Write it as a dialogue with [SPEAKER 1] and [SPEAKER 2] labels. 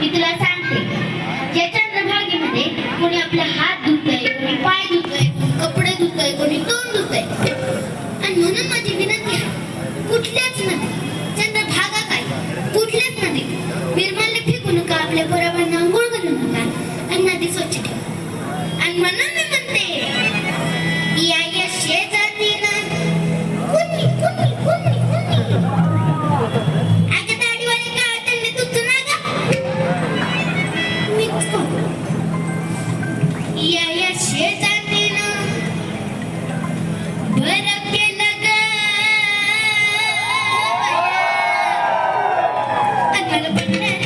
[SPEAKER 1] मी तुला सांगते. कोणी आपला हात धुतय कोणी पाय धुतय कपडे धुतय कोणी तोंड धुतय आणि म्हणून माझी विनंती आहे कुठल्याच नदी चंद्रभागा काय नदी नका आपल्या बरोबर आंघोळ करू नका आणि नदी स्वच्छ ठेवा. आणि म्हणून Thank you.